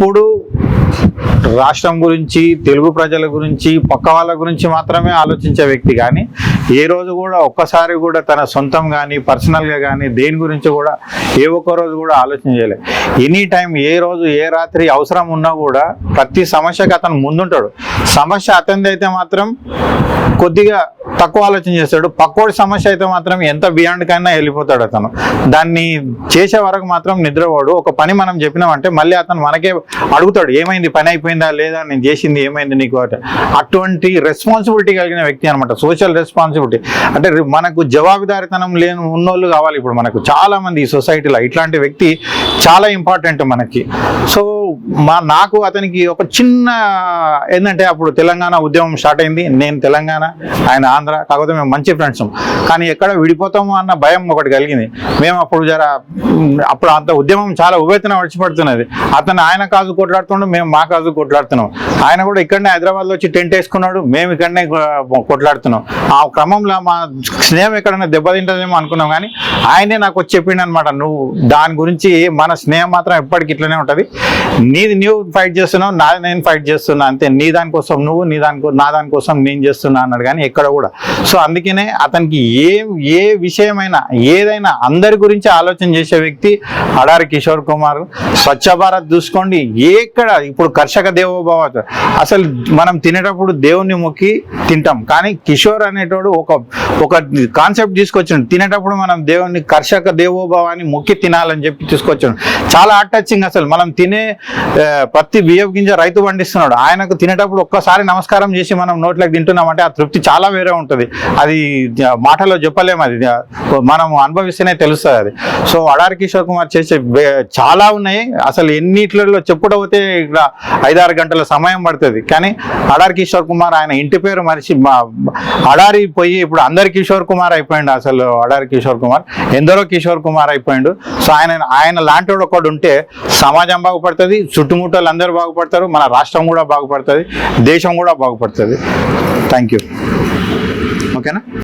ఎప్పుడు రాష్ట్రం గురించి తెలుగు ప్రజల గురించి పక్క వాళ్ళ గురించి మాత్రమే ఆలోచించే వ్యక్తి కానీ ఏ రోజు కూడా ఒక్కసారి కూడా తన సొంతం కానీ పర్సనల్గా కానీ దేని గురించి కూడా ఏ ఒక్క రోజు కూడా ఆలోచన చేయలేదు ఎనీ టైం ఏ రోజు ఏ రాత్రి అవసరం ఉన్నా కూడా ప్రతి సమస్యకి అతను ముందుంటాడు. సమస్య అతనిది అయితే మాత్రం కొద్దిగా తక్కువ ఆలోచన చేస్తాడు. పక్కోడి సమస్య అయితే మాత్రం ఎంత బియాండ్ కైనా వెళ్ళిపోతాడు అతను. దాన్ని చేసే వరకు మాత్రం నిద్రపోడు. ఒక పని మనం చెప్పినామంటే మళ్ళీ అతను మనకే అడుగుతాడు ఏమైంది? పని అయిపోయింది? లేదా? నేను చేసింది ఏమైంది నీకు అటువంటి రెస్పాన్సిబిలిటీ కలిగిన వ్యక్తి అనమాట సోషల్ రెస్పాన్సిబిలిటీ అంటే మనకు జవాబుదారితనం లేని ఉన్నోళ్ళు కావాలి ఇప్పుడు మనకు. చాలా మంది ఈ సొసైటీలో ఇట్లాంటి వ్యక్తి చాలా ఇంపార్టెంట్ మనకి. సో మా నాకు అతనికి ఒక చిన్న ఏంటంటే అప్పుడు తెలంగాణ ఉద్యమం స్టార్ట్ అయింది. నేను తెలంగాణ ఆయన ఆంధ్ర కాకపోతే మేము మంచి ఫ్రెండ్స్. కానీ ఎక్కడ విడిపోతాము అన్న భయం ఒకటి కలిగింది. మేము అప్పుడు జర అప్పుడు అంత ఉద్యమం చాలా ఉభయతన విడిచిపడుతున్నది. అతను ఆయన కాజు కొట్లాడుతుండు మేము మా కాజు కొట్లాడుతున్నాం. ఆయన కూడా ఇక్కడనే హైదరాబాద్లో వచ్చి టెంట్ వేసుకున్నాడు మేము ఇక్కడనే కొట్లాడుతున్నాం. ఆ క్రమంలో మా స్నేహం ఎక్కడైనా దెబ్బతింటుందేమో అనుకున్నాం కానీ ఆయనే నాకు వచ్చి చెప్పిండు అనమాట నువ్వు దాని గురించి మన స్నేహం మాత్రం ఎప్పటికి ఇట్లనే ఉంటుంది. నీది నువ్వు ఫైట్ చేస్తున్నావు నాది నేను ఫైట్ చేస్తున్నా అంతే. నీ దానికోసం నువ్వు నీ దానికో నా దానికోసం నేను చేస్తున్నా అన్నాడు కానీ ఎక్కడ కూడా. సో అందుకనే అతనికి ఏ ఏ విషయమైనా ఏదైనా అందరి గురించి ఆలోచన చేసే వ్యక్తి అడారి కిషోర్ కుమార్. స్వచ్ఛ భారత్ చూసుకోండి. ఎక్కడ? ఇప్పుడు కర్షక దేవోభావ. అసలు మనం తినేటప్పుడు దేవుణ్ణి మొక్కి తింటాం. కానీ కిషోర్ అనేటోడు ఒక ఒక కాన్సెప్ట్ తీసుకొచ్చాడు. తినేటప్పుడు మనం దేవుణ్ణి కర్షక దేవోభవాన్ని మొక్కి తినాలని చెప్పి తీసుకొచ్చాడు. చాలా హార్ట్ టచింగ్ అసలు. మనం తినే పత్తి బియ్యం గింజ రైతు పండిస్తున్నాడు. ఆయనకు తినేటప్పుడు ఒక్కసారి నమస్కారం చేసి మనం నోట్లోకి తింటున్నామంటే ఆ తృప్తి చాలా వేరే ఉంటుంది. అది మాటలో చెప్పలేము అది. మనం అనుభవిస్తేనే తెలుస్తుంది అది. సో అడారి కిషోర్ కుమార్ చేసే చాలా ఉన్నాయి. అసలు ఎన్నిట్లలో చెప్పుడవుతే ఇక్కడ ఐదారు గంటల సమయం పడుతుంది. కానీ అడారి కిషోర్ కుమార్ ఆయన ఇంటి పేరు మనిషి అడారి పోయి ఇప్పుడు అందరి కిషోర్ కుమార్ అయిపోయిండు అసలు అడారి కిషోర్ కుమార్. ఎందరో కిషోర్ కుమార్ అయిపోయిండు. సో ఆయన ఆయన లాంటి వాడు ఒకడు ఉంటే సమాజం బాగుపడుతుంది. చుట్టుముట్టలు అందరూ బాగుపడతారు మన రాష్ట్రం కూడా బాగుపడుతుంది దేశం కూడా బాగుపడుతుంది. థ్యాంక్ యూ ఓకేనా